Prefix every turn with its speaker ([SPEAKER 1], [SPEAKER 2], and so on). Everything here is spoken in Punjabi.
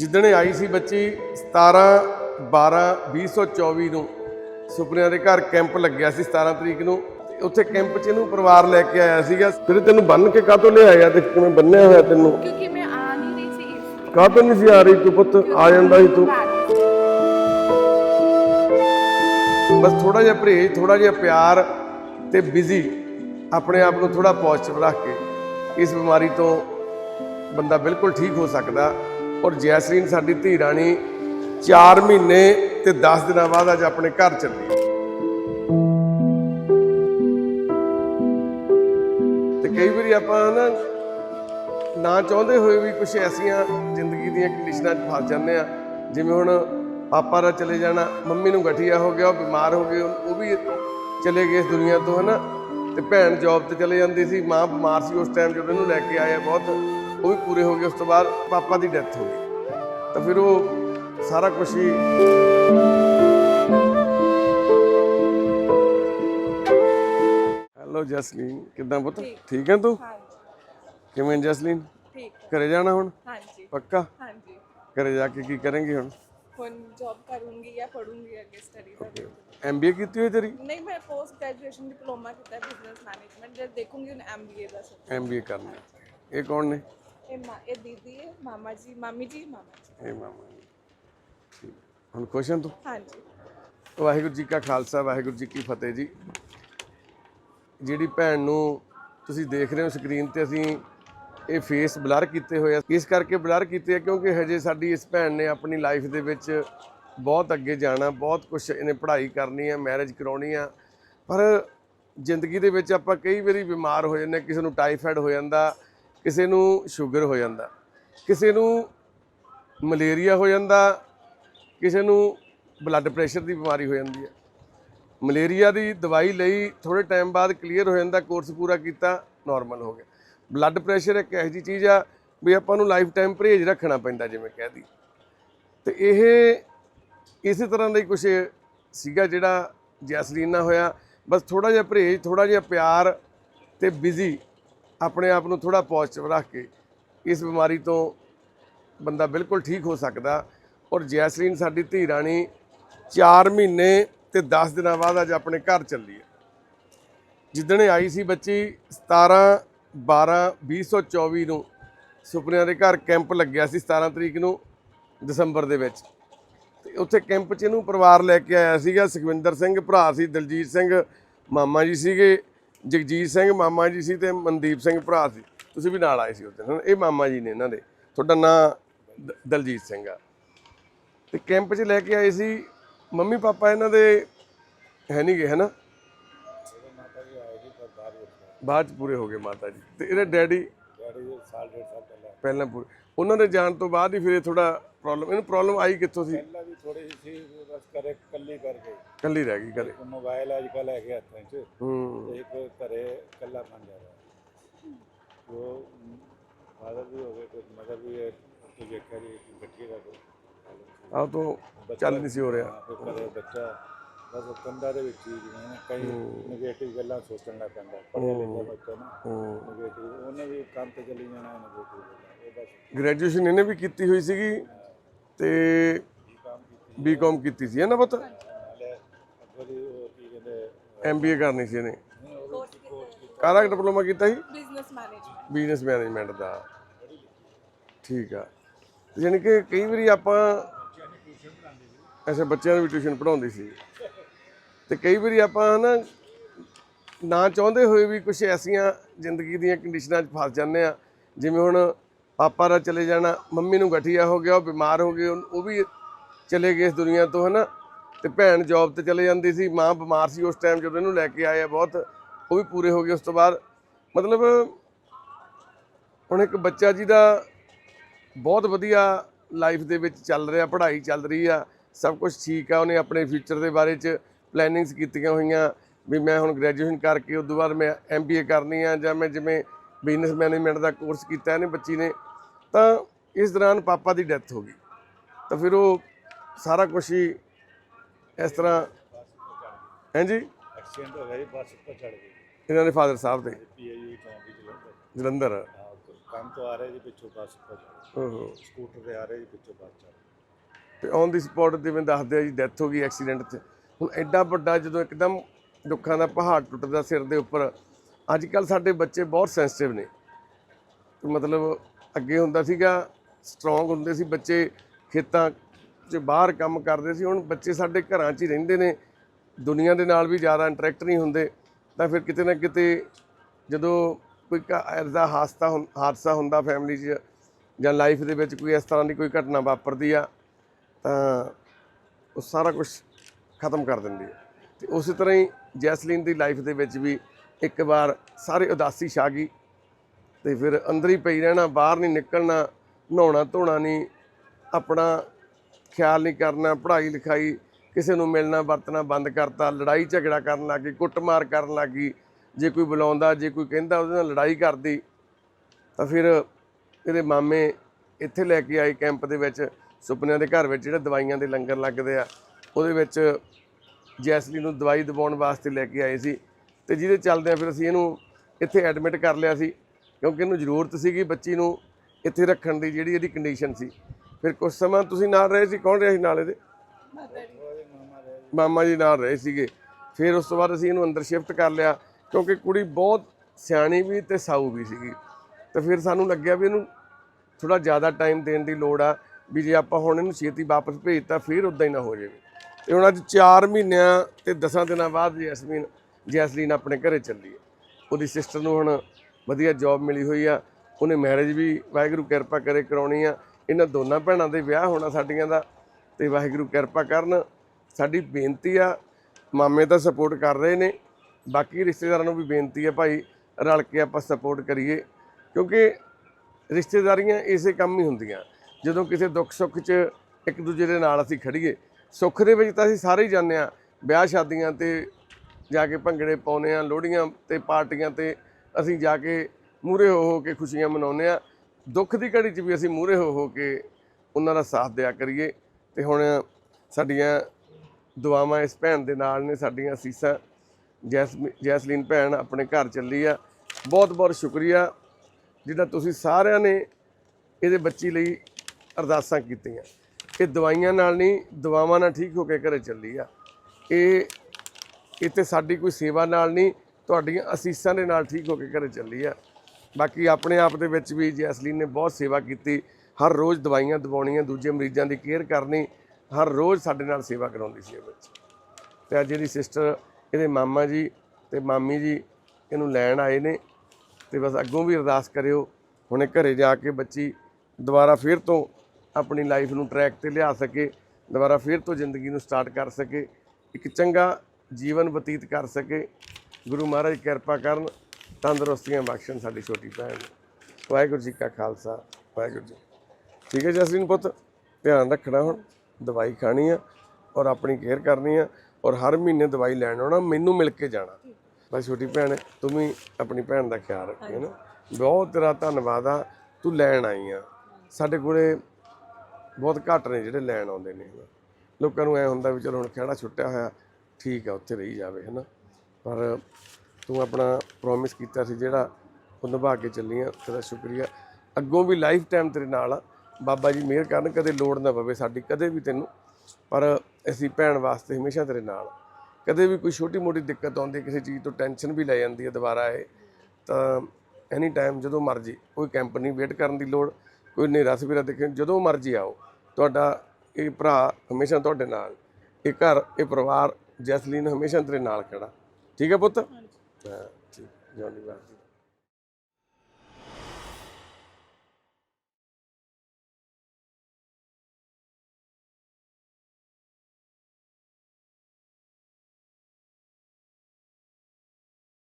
[SPEAKER 1] ਜਿੱਦਣ ਆਈ ਸੀ ਬੱਚੀ 17 12 2024 ਨੂੰ ਸੁਪਨਿਆਂ ਦੇ ਘਰ ਕੈਂਪ ਲੱਗਿਆ ਸੀ 17 ਤਰੀਕ ਨੂੰ ਉੱਥੇ ਕੈਂਪ 'ਚ ਇਹਨੂੰ ਪਰਿਵਾਰ ਲੈ ਕੇ ਆਇਆ ਸੀਗਾ। ਫਿਰ ਤੈਨੂੰ ਬੰਨ ਕੇ ਕਾਹਤੋਂ ਲਿਆਇਆ ਤੇ ਕਿਵੇਂ ਬੰਨਿਆ ਹੋਇਆ ਤੈਨੂੰ?
[SPEAKER 2] ਕਿਉਂਕਿ ਮੈਂ ਆ ਨਹੀਂ ਰਹੀ ਸੀ
[SPEAKER 1] ਕਾਹਤੋਂ ਨਹੀਂ ਸੀ ਆ ਰਹੀ ਤੂੰ ਪੁੱਤ? ਆ ਜਾਂਦਾ ਸੀ ਤੂੰ। ਬਸ ਥੋੜਾ ਜਿਹਾ ਪ੍ਰੇਜ ਥੋੜਾ ਜਿਹਾ ਪਿਆਰ ਤੇ ਬਿਜ਼ੀ ਆਪਣੇ ਆਪ ਨੂੰ ਥੋੜਾ ਪੋਜ਼ਿਟਿਵ ਰੱਖ ਕੇ ਇਸ ਬਿਮਾਰੀ ਤੋਂ ਬੰਦਾ ਬਿਲਕੁਲ ਠੀਕ ਹੋ ਸਕਦਾ। ਔਰ ਜੈਸਰੀਨ ਸਾਡੀ ਧੀ ਰਾਣੀ 4 ਮਹੀਨੇ ਤੇ 10 ਦਿਨਾਂ ਬਾਅਦ ਅੱਜ ਆਪਣੇ ਘਰ ਚੱਲੀ। ਤੇ ਕਈ ਵਾਰੀ ਆਪਾਂ ਨਾ ਨਾ ਚਾਹੁੰਦੇ ਹੋਏ ਵੀ ਕੁਝ ਐਸੀਆਂ ਜ਼ਿੰਦਗੀ ਦੀਆਂ ਕੰਡੀਸ਼ਨਾਂ 'ਚ ਫਸ ਜਾਂਦੇ ਆ ਜਿਵੇਂ ਹੁਣ ਪਾਪਾ ਦਾ ਚਲੇ ਜਾਣਾ, ਮੰਮੀ ਨੂੰ ਗਠੀਆ ਹੋ ਗਿਆ, ਉਹ ਬਿਮਾਰ ਹੋ ਗਏ, ਉਹ ਵੀ ਚਲੇ ਗਏ ਇਸ ਦੁਨੀਆ ਤੋਂ, ਹਨਾ? ਤੇ ਭੈਣ ਜੌਬ ਤੇ ਚਲੇ ਜਾਂਦੀ ਸੀ, ਮਾਂ ਬਿਮਾਰ ਸੀ ਉਸ ਟਾਈਮ ਜਦੋਂ ਇਹਨੂੰ ਲੈ ਕੇ ਆਇਆ ਬਹੁਤ। ਉਹ ਵੀ ਪੂਰੇ ਹੋ ਗਏ ਉਸ ਤੋਂ ਬਾਅਦ ਪਾਪਾ ਦੀ ਡੈਥ ਹੋ ਗਈ। ਤਾਂ ਫਿਰ ਉਹ ਸਾਰਾ ਕੁਝ ਹੀ ਹੈਲੋ ਜਸਲੀਨ ਕਿੱਦਾਂ ਪੁੱਤ? ਠੀਕ। ਹੈ ਤੂੰ? ਕਿਵੇਂ ਜਸਲੀਨ
[SPEAKER 2] ਠੀਕ।
[SPEAKER 1] ਘਰੇ ਜਾਣਾ ਹੁਣ?
[SPEAKER 2] ਹਾਂਜੀ।
[SPEAKER 1] ਪੱਕਾ?
[SPEAKER 2] ਹਾਂਜੀ।
[SPEAKER 1] ਘਰੇ ਜਾ ਕੇ ਕੀ ਕਰਾਂਗੇ ਹੁਣ?
[SPEAKER 2] ਹੁਣ ਜੌਬ ਕਰੂੰਗੀ ਜਾਂ ਪੜੂੰਗੀ ਅੱਗੇ ਸਟੱਡੀ ਦਾ।
[SPEAKER 1] ਐਮਬੀਏ ਕੀਤੀ ਹੋਈ ਤੇਰੀ?
[SPEAKER 2] ਨਹੀਂ ਮੈਂ ਪੋਸਟ ਗ੍ਰੈਜੂਏਸ਼ਨ ਡਿਪਲੋਮਾ ਕੀਤਾ ਬਿਜ਼ਨਸ ਮੈਨੇਜਮੈਂਟ ਜੇ ਦੇਖੂੰਗੀ ਹੁਣ ਐਮਬੀਏ ਦਾ
[SPEAKER 1] ਐਮਬੀਏ ਕਰਨਾ। ਇਹ ਕੌਣ ਨੇ?
[SPEAKER 2] ਇਹ ਮਾਂ ਇਹ ਦੀਦੀ ਹੈ ਮਾਮਾ ਜੀ ਮਾਮੀ ਜੀ ਮਾਮਾ ਜੀ।
[SPEAKER 1] ਇਹ ਮਾਮਾ ਜੀ। ਠੀਕ। ਹੁਣ ਖੁਸ਼ ਹਾਂ ਤੂੰ?
[SPEAKER 2] हाँ जी
[SPEAKER 1] ਵਾਹਿਗੁਰੂ ਜੀ ਕਾ ਖਾਲਸਾ ਵਾਹਿਗੁਰੂ ਜੀ ਕੀ ਫਤਿਹ ਜੀ। ਜਿਹੜੀ ਭੈਣ ਨੂੰ ਤੁਸੀਂ ਦੇਖ ਰਹੇ ਹੋ ਸਕਰੀਨ ਤੇ ਅਸੀਂ ਇਹ ਫੇਸ ਬਲਰ ਕੀਤੇ ਹੋਏ ਆ। ਇਸ ਕਰਕੇ ਬਲਰ ਕੀਤੇ ਆ ਕਿਉਂਕਿ ਹਜੇ ਸਾਡੀ ਇਸ ਭੈਣ ਨੇ ਆਪਣੀ ਲਾਈਫ ਦੇ ਵਿੱਚ ਬਹੁਤ ਅੱਗੇ ਜਾਣਾ ਬਹੁਤ ਕੁਝ ਇਹਨੇ ਪੜ੍ਹਾਈ ਕਰਨੀ ਹੈ ਮੈਰਿਜ ਕਰਾਉਣੀ ਆ। ਪਰ ਜ਼ਿੰਦਗੀ ਦੇ ਵਿੱਚ ਆਪਾਂ ਕਈ ਵਾਰੀ ਬਿਮਾਰ ਹੋ ਜਾਂਦੇ ਹਾਂ। ਕਿਸੇ ਨੂੰ ਟਾਈਫਾਇਡ ਹੋ ਜਾਂਦਾ ਕਿਸੇ ਨੂੰ ਸ਼ੂਗਰ ਹੋ ਜਾਂਦਾ, ਕਿਸੇ ਨੂੰ ਮਲੇਰੀਆ ਹੋ ਜਾਂਦਾ, ਕਿਸੇ ਨੂੰ ਬਲੱਡ ਪ੍ਰੈਸ਼ਰ ਦੀ ਬਿਮਾਰੀ ਹੋ ਜਾਂਦੀ ਹੈ। ਮਲੇਰੀਆ ਦੀ ਦਵਾਈ ਲਈ ਥੋੜੇ ਟਾਈਮ ਬਾਅਦ ਕਲੀਅਰ ਹੋ ਜਾਂਦਾ ਕੋਰਸ ਪੂਰਾ ਕੀਤਾ ਨਾਰਮਲ ਹੋ ਗਿਆ। ਬਲੱਡ ਪ੍ਰੈਸ਼ਰ ਇੱਕ ਇਹੋ ਜਿਹੀ ਚੀਜ਼ ਆ ਵੀ ਆਪਾਂ ਨੂੰ ਲਾਈਫ ਟਾਈਮ ਪਰਹੇਜ਼ ਰੱਖਣਾ ਪੈਂਦਾ ਜਿਵੇਂ ਕਹਿ ਤੇ ਇਹ ਇਸੇ ਤਰ੍ਹਾਂ ਦਾ ਹੀ ਕੁਝ ਸੀਗਾ ਜਿਹੜਾ ਜੈਸਲੀਨ ਨਾਲ ਹੋਇਆ। ਬਸ ਥੋੜਾ ਜਿਹਾ ਪਰਹੇਜ਼ ਥੋੜਾ ਜਿਹਾ ਪਿਆਰ ਤੇ ਬਿਜ਼ੀ ਆਪਣੇ ਆਪ ਨੂੰ ਥੋੜਾ ਪੋਜ਼ਿਟਿਵ ਰੱਖ ਕੇ ਇਸ ਬਿਮਾਰੀ ਤੋਂ ਬੰਦਾ ਬਿਲਕੁਲ ਠੀਕ ਹੋ ਸਕਦਾ। ਔਰ ਜੈਸਲੀਨ ਸਾਡੀ ਧੀ ਰਾਣੀ 4 ਮਹੀਨੇ ਤੇ 10 ਦਿਨਾਂ ਬਾਅਦ ਅੱਜ ਆਪਣੇ ਘਰ ਚੱਲੀ ਹੈ। ਜਿੱਦਣੇ ਆਈ ਸੀ ਬੱਚੀ 17 12 2024 ਨੂੰ ਸੁਪਨਿਆਂ ਦੇ ਘਰ ਕੈਂਪ ਲੱਗਿਆ ਸੀ 17 ਤਰੀਕ ਨੂੰ ਦਸੰਬਰ ਦੇ ਵਿੱਚ। ਤੇ ਉੱਥੇ ਕੈਂਪ 'ਚ ਇਹਨੂੰ ਪਰਿਵਾਰ ਲੈ ਕੇ ਆਇਆ ਸੀਗਾ। ਸੁਖਵਿੰਦਰ ਸਿੰਘ, ਭਰਾ ਸੀ ਦਲਜੀਤ ਸਿੰਘ, ਮਾਮਾ ਜੀ ਸੀਗੇ। ਜਗਜੀਤ ਸਿੰਘ ਮਾਮਾ ਜੀ ਸੀ ਤੇ ਮਨਦੀਪ ਸਿੰਘ ਭਰਾ ਸੀ। ਤੁਸੀਂ ਵੀ ਨਾਲ ਆਏ ਸੀ ਉਸ ਦਿਨ। ਇਹ ਮਾਮਾ ਜੀ ਨੇ ਇਹਨਾਂ ਦੇ। ਤੁਹਾਡਾ ਨਾਂ ਦਲਜੀਤ ਸਿੰਘ ਆ। ਤੇ ਕੈਂਪ 'ਚ ਲੈ ਕੇ ਆਏ ਸੀ। ਮੰਮੀ ਪਾਪਾ ਇਹਨਾਂ ਦੇ ਹੈ ਨਹੀਂ ਗਏ ਹਨਾ ਬਾਅਦ 'ਚ ਪੂਰੇ ਹੋ ਗਏ ਮਾਤਾ ਜੀ। ਤੇ ਇਹਦੇ ਡੈਡੀ?
[SPEAKER 3] ਸਾਲ ਡੇਢ ਸਾਲ ਪਹਿਲਾਂ।
[SPEAKER 1] ਪਹਿਲਾਂ ਪੂਰੇ। ਉਹਨਾਂ ਦੇ ਜਾਣ ਤੋਂ ਬਾਅਦ ਹੀ ਫਿਰ ਇਹ ਥੋੜਾ ਪ੍ਰੋਬਲਮ ਇਹਨੂੰ ਪ੍ਰੋਬਲਮ ਆਈ ਕਿੱਥੋਂ ਸੀ?
[SPEAKER 3] ਪਹਿਲਾਂ ਵੀ ਥੋੜੀ ਜਿਹੀ ਸੀ ਬਸ ਕਰੇ ਕੱਲੀ ਕਰਕੇ
[SPEAKER 1] ਕੱਲੀ ਰਹਿ ਗਈ ਘਰੇ।
[SPEAKER 3] ਮੋਬਾਈਲ ਅੱਜ ਕੱਲ੍ਹ ਹੈਗੇ ਹੱਥਾਂ 'ਚ
[SPEAKER 1] ਹੂੰ।
[SPEAKER 3] ਇੱਕ ਘਰੇ ਕੱਲਾ ਬਣ ਜਾ ਰਿਹਾ। ਉਹ ਫਾਦਰ ਵੀ ਹੋ ਗਏ ਤੇ ਮਦਰ ਵੀ ਹੈ ਤੇ ਦੇਖਿਆ ਜੀ ਬੱਚੇ ਦਾ ਕੋਈ
[SPEAKER 1] ਆਹ ਤੋਂ ਚੱਲ ਨਹੀਂ ਸੀ ਹੋ ਰਿਹਾ।
[SPEAKER 3] ਘਰੇ ਬੱਚਾ ਬਸ ਉਹ ਦੇ ਵਿੱਚ ਹੀ ਜਿਵੇਂ ਕਈ ਨੈਗੇਟਿਵ ਗੱਲਾਂ ਸੋਚਣ ਲੱਗ ਪੈਂਦਾ ਪੜ੍ਹਿਆ ਲਿਖਿਆ ਬੱਚਾ ਨਾ ਨੈਗੇਟਿਵ ਉਹਨੇ ਵੀ ਕੰਮ ਤੇ ਚਲੀ ਜਾਣਾ ਨੈਗੇਟਿਵ ਗੱਲਾਂ ਉਹ ਬਸ
[SPEAKER 1] ਗ੍ਰੈਜੂਏਸ਼ਨ ਇਹਨੇ ਵੀ ਕੀਤੀ ਹੋਈ ਸੀਗੀ? ਤੇ ਬੀਕਾਮ ਕੀਤੀ ਸੀ ਹੈ ਨਾ ਪੁੱਤ? ਐਮਬੀਏ ਕਰਨੀ ਸੀ ਇਹਨੇ। ਕਾਹਦਾ ਡਿਪਲੋਮਾ ਕੀਤਾ ਸੀ?
[SPEAKER 2] ਬਿਜ਼ਨਸ ਮੈਨੇਜਮੈਂਟ
[SPEAKER 1] ਬਿਜ਼ਨਸ ਮੈਨੇਜਮੈਂਟ ਦਾ। ਠੀਕ ਆ। ਯਾਨੀ ਕਿ ਕਈ ਵਾਰੀ ਆਪਾਂ ਐਸੇ ਬੱਚਿਆਂ ਨੂੰ ਵੀ ਟਿਊਸ਼ਨ ਪੜਾਉਂਦੀ ਸੀ। ਤੇ ਕਈ ਵਾਰੀ ਆਪਾਂ ਹਨਾ ਨਾ ਚਾਹੁੰਦੇ ਹੋਏ ਵੀ ਕੁਝ ਐਸੀਆਂ ਜ਼ਿੰਦਗੀ ਦੀਆਂ ਕੰਡੀਸ਼ਨਾਂ 'ਚ ਫਸ ਜਾਂਦੇ ਆ। ਜਿਵੇਂ ਹੁਣ ਪਾਪਾ ਦਾ ਚਲੇ ਜਾਣਾ, ਮੰਮੀ ਨੂੰ ਗਠੀਆ ਹੋ ਗਿਆ, ਉਹ ਬਿਮਾਰ ਹੋ ਗਏ, ਉਹ ਵੀ ਚਲੇ ਗਏ ਇਸ ਦੁਨੀਆ ਤੋਂ, ਹਨਾ? ਤੇ ਭੈਣ ਜੌਬ ਤੇ ਚਲੇ ਜਾਂਦੀ ਸੀ, ਮਾਂ ਬਿਮਾਰ ਸੀ ਉਸ ਟਾਈਮ ਜਦੋਂ ਇਹਨੂੰ ਲੈ ਕੇ ਆਏ ਆ ਬਹੁਤ, ਉਹ ਵੀ ਪੂਰੇ ਹੋ ਗਏ ਉਸ ਤੋਂ ਬਾਅਦ। ਮਤਲਬ, ਹੁਣ ਇੱਕ ਬੱਚਾ ਜੀ ਦਾ ਬਹੁਤ ਵਧੀਆ ਲਾਈਫ ਦੇ ਵਿੱਚ ਚੱਲ ਰਿਹਾ, ਪੜ੍ਹਾਈ ਚੱਲ ਰਹੀ ਆ, ਸਭ ਕੁਝ ਠੀਕ ਆ, ਉਹਨੇ ਆਪਣੇ ਫਿਊਚਰ ਦੇ ਬਾਰੇ ਚ ਪਲੈਨਿੰਗਸ ਕੀਤੀਆਂ ਹੋਈਆਂ, ਵੀ ਮੈਂ ਹੁਣ ਗ੍ਰੈਜੂਏਸ਼ਨ ਕਰਕੇ, ਉਸ ਤੋਂ ਬਾਅਦ ਮੈਂ ਐਮਬੀਏ ਕਰਨੀ ਆ, ਜਾਂ ਮੈਂ ਜਿਵੇਂ ਬਿਜ਼ਨਸ ਮੈਨੇਜਮੈਂਟ ਦਾ ਕੋਰਸ ਕੀਤਾ ਇਹਨੇ ਬੱਚੀ ਨੇ ਤਾਂ ਇਸ ਦੌਰਾਨ ਪਾਪਾ ਦੀ ਡੈਥ ਹੋ ਗਈ। ਤਾਂ ਫਿਰ ਉਹ ਸਾਰਾ ਕੁਝ ਹੀ ਇਸ ਤਰ੍ਹਾਂ ਹਾਂਜੀ?
[SPEAKER 3] ਐਕਸੀਡੈਂਟ ਹੋ ਗਿਆ ਜੀ ਬੱਸ ਉੱਪਰ ਚੜ ਗਈ।
[SPEAKER 1] ਇਹਨਾਂ ਦੇ ਫਾਦਰ ਸਾਹਿਬ ਦੇ।
[SPEAKER 3] ਪੀਆਈਯੂ ਚੌਂਕੀ ਜਲੰਧਰ।
[SPEAKER 1] ਜਲੰਧਰ।
[SPEAKER 3] ਹਾਂ, ਉੱਥੇ ਕੰਮ ਤੋਂ ਆ ਰਹੇ ਜੀ ਪਿੱਛੋਂ ਬੱਸ ਭੱਜ-
[SPEAKER 1] ਹੂੰ ਹੂੰ।
[SPEAKER 3] ਸਕੂਟਰ ਤੇ ਆ ਰਹੇ ਜੀ ਪਿੱਛੋਂ ਬੱਸ ਚੱਲ
[SPEAKER 1] ਤੇ ਔਨ ਦੀ ਸਪੌਟ ਜਿਵੇਂ ਦੱਸਦੇ ਆ ਜੀ ਡੈਥ ਹੋ ਗਈ ਐਕਸੀਡੈਂਟ 'ਚ। ਹੁਣ ਐਡਾ ਵੱਡਾ ਜਦੋਂ ਇੱਕਦਮ ਦੁੱਖਾਂ ਦਾ ਪਹਾੜ ਟੁੱਟਦਾ ਸਿਰ ਦੇ ਉੱਪਰ ਅੱਜ ਕੱਲ ਸਾਡੇ ਬੱਚੇ ਬਹੁਤ ਸੈਂਸਿਟਿਵ ਨੇ। ਮਤਲਬ ਅੱਗੇ ਹੁੰਦਾ ਸੀਗਾ ਸਟਰੋਂਗ ਹੁੰਦੇ ਸੀ ਬੱਚੇ, ਖੇਤਾਂ 'ਚ ਬਾਹਰ ਕੰਮ ਕਰਦੇ ਸੀ, ਹੁਣ ਬੱਚੇ ਸਾਡੇ ਘਰਾਂ 'ਚ ਹੀ ਰਹਿੰਦੇ ਨੇ। ਦੁਨੀਆ ਦੇ ਨਾਲ ਵੀ ਜ਼ਿਆਦਾ ਇੰਟਰੈਕਟ ਨਹੀਂ ਹੁੰਦੇ। ਤਾਂ ਫਿਰ ਕਿਤੇ ਨਾ ਕਿਤੇ ਜਦੋਂ ਕੋਈ ਐਸਾ ਹਾਦਸਾ ਹੁੰ- ਹਾਦਸਾ ਹੁੰਦਾ ਫੈਮਿਲੀ 'ਚ ਜਾਂ ਲਾਈਫ ਦੇ ਵਿੱਚ ਕੋਈ ਇਸ ਤਰ੍ਹਾਂ ਦੀ ਕੋਈ ਘਟਨਾ ਵਾਪਰਦੀ ਆ, ਤਾਂ ਉਹ ਸਾਰਾ ਕੁਝ ਖਤਮ ਕਰ ਦਿੰਦੀ ਹੈ ਤੇ ਉਸੇ ਤਰ੍ਹਾਂ ਹੀ ਜੈਸਲੀਨ ਦੀ ਲਾਈਫ ਦੇ ਵਿੱਚ ਵੀ ਇੱਕ ਵਾਰ ਸਾਰੇ ਉਦਾਸੀ ਛਾ ਗਈ ਤੇ ਫਿਰ ਅੰਦਰ ਹੀ ਪਈ ਰਹਿਣਾ, ਬਾਹਰ ਨਹੀਂ ਨਿਕਲਣਾ, ਨਹਾਉਣਾ ਧੋਣਾ ਨਹੀਂ, ਆਪਣਾ ਖਿਆਲ ਨਹੀਂ ਕਰਨਾ, ਪੜ੍ਹਾਈ ਲਿਖਾਈ, ਕਿਸੇ ਨੂੰ ਮਿਲਣਾ, ਵਰਤਣਾ ਬੰਦ ਕਰਤਾ, ਲੜਾਈ ਝਗੜਾ ਕਰਨ ਲੱਗੀ, ਕੁੱਟਮਾਰ ਕਰਨ ਲੱਗੀ, ਜੇ ਕੋਈ ਬੁਲਾਉਂਦਾ, ਜੇ ਕੋਈ ਕਹਿੰਦਾ, ਉਹਦੇ ਨਾਲ ਲੜਾਈ ਕਰਦੀ, ਤਾਂ ਫਿਰ ਇਹਦੇ ਮਾਮੇ ਇੱਥੇ ਲੈ ਕੇ ਆਏ ਕੈਂਪ ਦੇ ਵਿੱਚ, ਸੁਪਨਿਆਂ ਦੇ ਘਰ ਵਿੱਚ, ਜਿਹੜੇ ਦਵਾਈਆਂ ਦੇ ਲੰਗਰ ਲੱਗਦੇ ਆ, ਉਹਦੇ ਵਿੱਚ ਜੈਸਲੀ ਨੂੰ ਦਵਾਈ ਦਿਵਾਉਣ ਵਾਸਤੇ ਲੈ ਕੇ ਆਏ ਸੀ। ਤੇ ਜਿਹਦੇ ਚੱਲਦੇ ਆ ਫਿਰ ਅਸੀਂ ਇਹਨੂੰ ਇੱਥੇ ਐਡਮਿਟ ਕਰ ਲਿਆ ਸੀ, ਕਿਉਂਕਿ ਇਹਨੂੰ ਜ਼ਰੂਰਤ ਸੀਗੀ ਬੱਚੀ ਨੂੰ ਇੱਥੇ ਰੱਖਣ ਦੀ, ਜਿਹੜੀ ਇਹਦੀ ਕੰਡੀਸ਼ਨ ਸੀ। ਫਿਰ ਕੁਝ ਸਮਾਂ ਤੁਸੀਂ ਨਾਲ ਰਹੇ ਸੀ? ਕੌਣ ਰਿਹਾ ਸੀ ਨਾਲ ਇਹਦੇ?
[SPEAKER 3] ਮਾਮਾ
[SPEAKER 1] ਮਾਮਾ ਜੀ ਨਾਲ ਰਹੇ ਸੀਗੇ। ਫਿਰ ਉਸ ਤੋਂ ਬਾਅਦ ਅਸੀਂ ਇਹਨੂੰ ਅੰਦਰ ਸ਼ਿਫਟ ਕਰ ਲਿਆ, ਕਿਉਂਕਿ ਕੁੜੀ ਬਹੁਤ ਸਿਆਣੀ ਵੀ ਤੇ ਸਾਊ ਵੀ ਸੀਗੀ। ਤੇ ਫਿਰ ਸਾਨੂੰ ਲੱਗਿਆ ਵੀ ਇਹਨੂੰ ਥੋੜਾ ਜ਼ਿਆਦਾ ਟਾਈਮ ਦੇਣ ਦੀ ਲੋੜ ਆ, ਵੀ ਜੇ ਆਪਾਂ ਹੁਣ ਇਹਨੂੰ ਛੇਤੀ ਵਾਪਸ ਭੇਜਤਾ, ਫਿਰ ਉਦਾਂ ਹੀ ਨਾ ਹੋ ਜਾਵੇ। ਤੇ ਹੁਣ ਅੱਜ 4 ਮਹੀਨਿਆਂ ਤੇ 10 ਦਿਨਾਂ ਬਾਅਦ ਜੈਸਮੀਨ ਜੈਸਲੀਨ ਆਪਣੇ ਘਰੇ ਚੱਲੀ ਹੈ, ਉਹਦੀ ਸਿਸਟਰ ਨੂੰ ਹੁਣ ਵਧੀਆ ਜੌਬ ਮਿਲੀ ਹੋਈ ਆ, ਉਹਨੇ ਮੈਰਿਜ ਵੀ ਵਾਹਿਗੁਰੂ ਕਿਰਪਾ ਕਰੇ ਕਰਾਉਣੀ ਆ। ਇਹਨਾਂ ਦੋਨਾਂ ਭੈਣਾਂ ਦੇ ਵਿਆਹ ਹੋਣਾ ਸਾਡੀਆਂ ਦਾ ਤੇ ਵਾਹਿਗੁਰੂ ਕਿਰਪਾ ਕਰਨ। ਸਾਡੀ ਬੇਨਤੀ ਆ, ਮਾਮੇ ਤਾਂ ਸਪੋਰਟ ਕਰ ਰਹੇ ਨੇ, ਬਾਕੀ ਰਿਸ਼ਤੇਦਾਰਾਂ ਨੂੰ ਵੀ ਬੇਨਤੀ ਆ ਭਾਈ, ਰਲ ਕੇ ਆਪਾਂ ਸਪੋਰਟ ਕਰੀਏ, ਕਿਉਂਕਿ ਰਿਸ਼ਤੇਦਾਰੀਆਂ ਇਸੇ ਕੰਮ ਹੀ ਹੁੰਦੀਆਂ। ਜਦੋਂ ਕਿਸੇ ਦੁੱਖ ਸੁੱਖ 'ਚ ਇੱਕ ਦੂਜੇ ਦੇ ਨਾਲ ਅਸੀਂ ਖੜੀਏ, ਸੁੱਖ ਦੇ ਵਿੱਚ ਤਾਂ ਅਸੀਂ ਸਾਰੇ ਹੀ ਜਾਂਦੇ ਆ ਵਿਆਹ ਸ਼ਾਦੀਆਂ ਤੇ ਜਾ ਕੇ ਭੰਗੜੇ ਪਾਉਨੇ ਆ ਲੋਹੜੀਆਂ ਤੇ ਪਾਰਟੀਆਂ ਤੇ ਅਸੀਂ ਜਾ ਕੇ ਮੂਰੇ ਹੋ ਹੋ ਕੇ ਖੁਸ਼ੀਆਂ ਮਨਾਉਂਦੇ ਆ ਦੁੱਖ ਦੀ ਘੜੀ 'ਚ ਵੀ ਅਸੀਂ ਮੂਰੇ ਹੋ ਹੋ ਕੇ ਉਹਨਾਂ ਦਾ ਸਾਥ ਦਿਆ ਕਰੀਏ ਤੇ ਹੁਣ ਸਾਡੀਆਂ ਦੁਆਵਾਂ ਇਸ ਭੈਣ ਦੇ ਨਾਲ ਨੇ, ਸਾਡੀਆਂ ਅਸੀਸਾਂ। ਜੈਸਮੀ ਜੈਸਲੀਨ ਭੈਣ ਆਪਣੇ ਘਰ ਚੱਲੀ ਆ। ਬਹੁਤ ਬਹੁਤ ਸ਼ੁਕਰੀਆ ਜਿਹੜਾ ਤੁਸੀਂ ਸਾਰਿਆਂ ਨੇ ਇਹਦੇ ਬੱਚੀ ਲਈ ਅਰਦਾਸਾਂ ਕੀਤੀਆਂ। ਇਹ ਦਵਾਈਆਂ ਨਾਲ ਨਹੀਂ ਦਵਾਵਾਂ ਨਾਲ ਠੀਕ ਹੋ ਕੇ ਘਰੇ ਚੱਲੀ ਆ। ਇਹ ਇੱਥੇ ਸਾਡੀ ਕੋਈ ਸੇਵਾ ਨਾਲ ਨਹੀਂ, ਤੁਹਾਡੀਆਂ ਅਸੀਸਾਂ ਦੇ ਨਾਲ ਠੀਕ ਹੋ ਕੇ ਘਰੇ ਚੱਲੀ ਆ। ਬਾਕੀ ਆਪਣੇ ਆਪ ਦੇ ਵਿੱਚ ਵੀ ਜੈਸਲੀਨ ਨੇ ਬਹੁਤ ਸੇਵਾ ਕੀਤੀ। ਹਰ ਰੋਜ਼ ਦਵਾਈਆਂ ਦਵਾਉਣੀਆਂ, ਦੂਜੇ ਮਰੀਜ਼ਾਂ ਦੀ ਕੇਅਰ ਕਰਨੀ, ਹਰ ਰੋਜ਼ ਸਾਡੇ ਨਾਲ ਸੇਵਾ ਕਰਾਉਂਦੀ ਸੀ ਇਹ ਬੱਚੀ। ਤੇ ਅੱਜ ਇਹਦੀ ਸਿਸਟਰ ਇਹਦੇ ਮਾਮਾ ਜੀ ਤੇ ਮਾਮੀ ਜੀ ਇਹਨੂੰ ਲੈਣ ਆਏ ਨੇ ਤੇ ਬਸ ਅੱਗੋਂ ਵੀ ਅਰਦਾਸ ਕਰਿਓ, ਹੁਣੇ ਘਰੇ ਜਾ ਕੇ ਬੱਚੀ ਦੁਬਾਰਾ ਫਿਰ ਤੋਂ ਆਪਣੀ ਲਾਈਫ ਨੂੰ ਟਰੈਕ ਤੇ ਲਿਆ ਸਕੇ, ਦੁਬਾਰਾ ਫਿਰ ਤੋਂ ਜ਼ਿੰਦਗੀ ਨੂੰ ਸਟਾਰਟ ਕਰ ਸਕੇ। ਇੱਕ ਚੰਗਾ ਜੀਵਨ ਬਤੀਤ ਕਰ ਸਕੇ। ਗੁਰੂ ਮਹਾਰਾਜ ਕਿਰਪਾ ਕਰਨ ਤੰਦਰੁਸਤੀਆਂ ਬਖਸ਼ਣ ਸਾਡੀ ਛੋਟੀ ਭੈਣ ਨੂੰ। ਵਾਹਿਗੁਰੂ ਜੀ ਕਾ ਖਾਲਸਾ, ਵਾਹਿਗੁਰੂ ਜੀ ਠੀਕ ਹੈ ਜਸਲੀਨ ਪੁੱਤ ਧਿਆਨ ਰੱਖਣਾ ਹੁਣ। ਦਵਾਈ ਖਾਣੀ ਆ ਔਰ ਆਪਣੀ ਕੇਅਰ ਕਰਨੀ ਆ ਔਰ ਹਰ ਮਹੀਨੇ ਦਵਾਈ ਲੈਣ ਆਉਣਾ, ਮੈਨੂੰ ਮਿਲ ਕੇ ਜਾਣਾ। ਬਸ ਛੋਟੀ ਭੈਣ, ਤੂੰ ਵੀ ਆਪਣੀ ਭੈਣ ਦਾ ਖਿਆਲ ਰੱਖੀ ਨਾ। ਬਹੁਤ ਤੇਰਾ ਧੰਨਵਾਦ ਆ, ਤੂੰ ਲੈਣ ਆਈ ਆ। ਸਾਡੇ ਕੋਲੇ ਬਹੁਤ ਘੱਟ ਨੇ ਜਿਹੜੇ ਲੈਣ ਆਉਂਦੇ ਨੇ। ਲੋਕਾਂ ਨੂੰ ਐ ਹੁੰਦਾ ਵੀ ਚਲੋ ਹੁਣ ਖਿਹੜਾ ਛੁੱਟਿਆ ਹੋਇਆ ਠੀਕ ਆ, ਉੱਥੇ ਰਹੀ ਜਾਵੇ, ਹਨਾ। ਪਰ ਤੂੰ ਆਪਣਾ ਪ੍ਰੋਮਿਸ ਕੀਤਾ ਸੀ ਜਿਹੜਾ ਉਹ ਨਿਭਾ ਕੇ ਚੱਲੀ ਆ ਤੇਰਾ ਸ਼ੁਕਰੀਆ। ਅੱਗੋਂ ਵੀ ਲਾਈਫ ਟਾਈਮ ਤੇਰੇ ਨਾਲ ਆ। ਬਾਬਾ ਜੀ ਮਿਹਰ ਕਰਨ, ਕਦੇ ਲੋੜ ਨਾ ਪਵੇ ਸਾਡੀ, ਕਦੇ ਵੀ ਤੈਨੂੰ। ਪਰ ਅਸੀਂ ਭੈਣ ਵਾਸਤੇ ਹਮੇਸ਼ਾ ਤੇਰੇ ਨਾਲ ਕਦੇ ਵੀ ਕੋਈ ਛੋਟੀ ਮੋਟੀ ਦਿੱਕਤ ਆਉਂਦੀ, ਕਿਸੇ ਚੀਜ਼ ਤੋਂ ਟੈਨਸ਼ਨ ਵੀ ਲੈ ਜਾਂਦੀ ਹੈ ਦੁਬਾਰਾ ਇਹ, ਤਾਂ ਐਨੀ ਟਾਈਮ ਜਦੋਂ ਮਰਜ਼ੀ, ਕੋਈ ਕੈਂਪ ਨਹੀਂ ਵੇਟ ਕਰਨ ਦੀ ਲੋੜ, ਕੋਈ ਹਨੇਰਾ ਸਵੇਰਾ ਦੇਖੇ ਜਦੋਂ ਮਰਜ਼ੀ ਆਓ। ਤੁਹਾਡਾ ਇਹ ਭਰਾ ਹਮੇਸ਼ਾ ਤੁਹਾਡੇ ਨਾਲ। ਇਹ ਘਰ, ਇਹ ਪਰਿਵਾਰ ਜੈਸਲੀਨ ਹਮੇਸ਼ਾ ਤੇਰੇ ਨਾਲ ਖੜਾ। ਠੀਕ ਹੈ ਪੁੱਤ? ਹਾਂ ਠੀਕ। ਜੋਨੀ ਬਾਜੀ